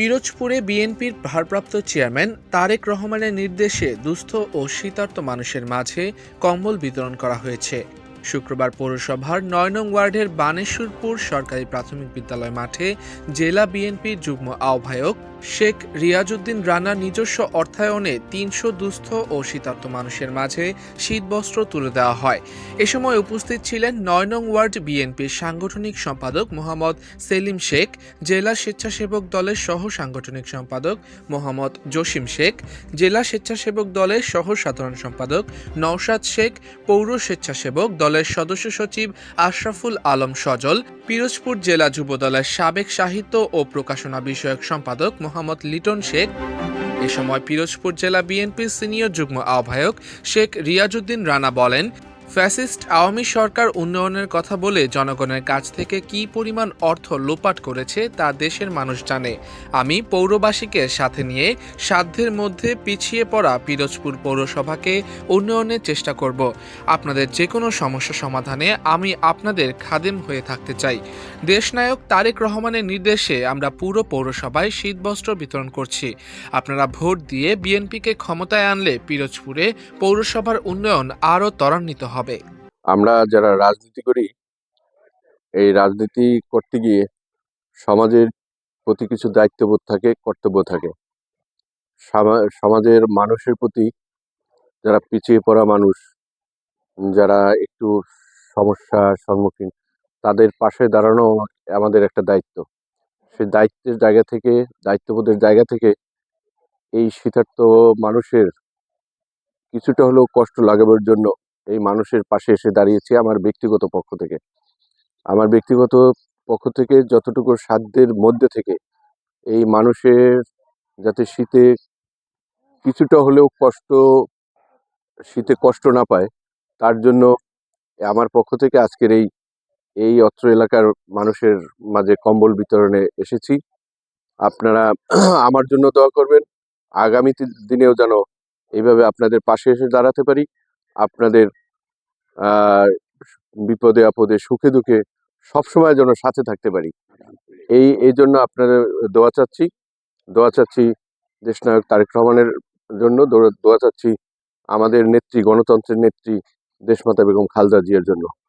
পিরোজপুরে বিএনপির ভারপ্রাপ্ত চেয়ারম্যান তারেক রহমানের নির্দেশে দুস্থ ও শীতার্ত মানুষের মাঝে কম্বল বিতরণ করা হয়েছে। শুক্রবার পৌরসভার নয় নং ওয়ার্ডের বানেশ্বরপুর সরকারি প্রাথমিক বিদ্যালয় মাঠে জেলা বিএনপির যুগ্ম আহ্বায়ক শেখ রিয়াজউদ্দিন রানার নিজস্ব অর্থায়নে তিনশো দুস্থ ও শীতার্ত মানুষের মাঝে শীতবস্ত্র তুলে দেওয়া হয়। এ সময় উপস্থিত ছিলেন নয় নং ওয়ার্ড বিএনপির সাংগঠনিক সম্পাদক মোহাম্মদ সেলিম শেখ, জেলা স্বেচ্ছাসেবক দলের সহ সাংগঠনিক সম্পাদক মোহাম্মদ জসিম শেখ, জেলা স্বেচ্ছাসেবক দলের সহ সাধারণ সম্পাদক নওশাদ শেখ, পৌর স্বেচ্ছাসেবক দলের সদস্য সচিব আশরাফুল আলম সজল, পিরোজপুর জেলা যুব দলের সাবেক সাহিত্য ও প্রকাশনা বিষয়ক সম্পাদক মোহাম্মদ লিটন শেখ, এ সময় পিরোজপুর জেলা বিএনপির সিনিয়র যুগ্ম আহ্বায়ক শেখ রিয়াজউদ্দিন রানা বলেন, ফ্যাসিস্ট আওয়ামী সরকার উন্নয়নের কথা বলে জনগণের কাছ থেকে কি পরিমাণ অর্থ লোপাট করেছে তা দেশের মানুষ জানে। আমি পৌরবাসীকে সাথে নিয়ে সাধ্যের মধ্যে পিছিয়ে পড়া পিরোজপুর পৌরসভাকে উন্নয়নের চেষ্টা করব। আপনাদের যে কোনো সমস্যা সমাধানে আমি আপনাদের খাদেম হয়ে থাকতে চাই। দেশনায়ক তারেক রহমানের নির্দেশে আমরা পুরো পৌরসভায় শীতবস্ত্র বিতরণ করছি। আপনারা ভোট দিয়ে বিএনপিকে ক্ষমতায় আনলে পিরোজপুরে পৌরসভার উন্নয়ন আরও ত্বরান্বিত হবে। আমরা যারা রাজনীতি করি, এই রাজনীতি করতে গিয়ে সমাজের প্রতি কিছু দায়িত্ববোধ থাকে, কর্তব্য থাকে। সামা- সমাজের মানুষের প্রতি যারা পিছিয়ে পড়া মানুষ, যারা একটু সমস্যার সম্মুখীন তাদের পাশে দাঁড়ানো আমাদের একটা দায়িত্ব। সেই দায়িত্বের জায়গা থেকে, দায়িত্ববোধের জায়গা থেকে এই শীতার্থ মানুষের কিছুটা হলেও কষ্ট লাগাবার জন্য এই মানুষের পাশে এসে দাঁড়িয়েছি আমার ব্যক্তিগত পক্ষ থেকে। আমার ব্যক্তিগত পক্ষ থেকে যতটুকু সাধ্যের মধ্যে থেকে এই মানুষের যাতে শীতে কিছুটা হলেও কষ্ট, শীতে কষ্ট না পায়, তার জন্য আমার পক্ষ থেকে আজকের এই এই অত্র এলাকার মানুষের মাঝে কম্বল বিতরণে এসেছি। আপনারা আমার জন্য দোয়া করবেন। আগামী দিনেও যেন এইভাবে আপনাদের পাশে এসে দাঁড়াতে পারি। আপনাদের বিপদে আপদে সুখে দুঃখে সবসময় যেন সাথে থাকতে পারি। এই এই জন্য আপনাদের দোয়া চাচ্ছি। দোয়া চাচ্ছি দেশনায়ক তারেক রহমানের জন্য। দোয়া চাচ্ছি আমাদের নেত্রী, গণতন্ত্রের নেত্রী দেশমাতা বেগম খালদা জিয়ার জন্য।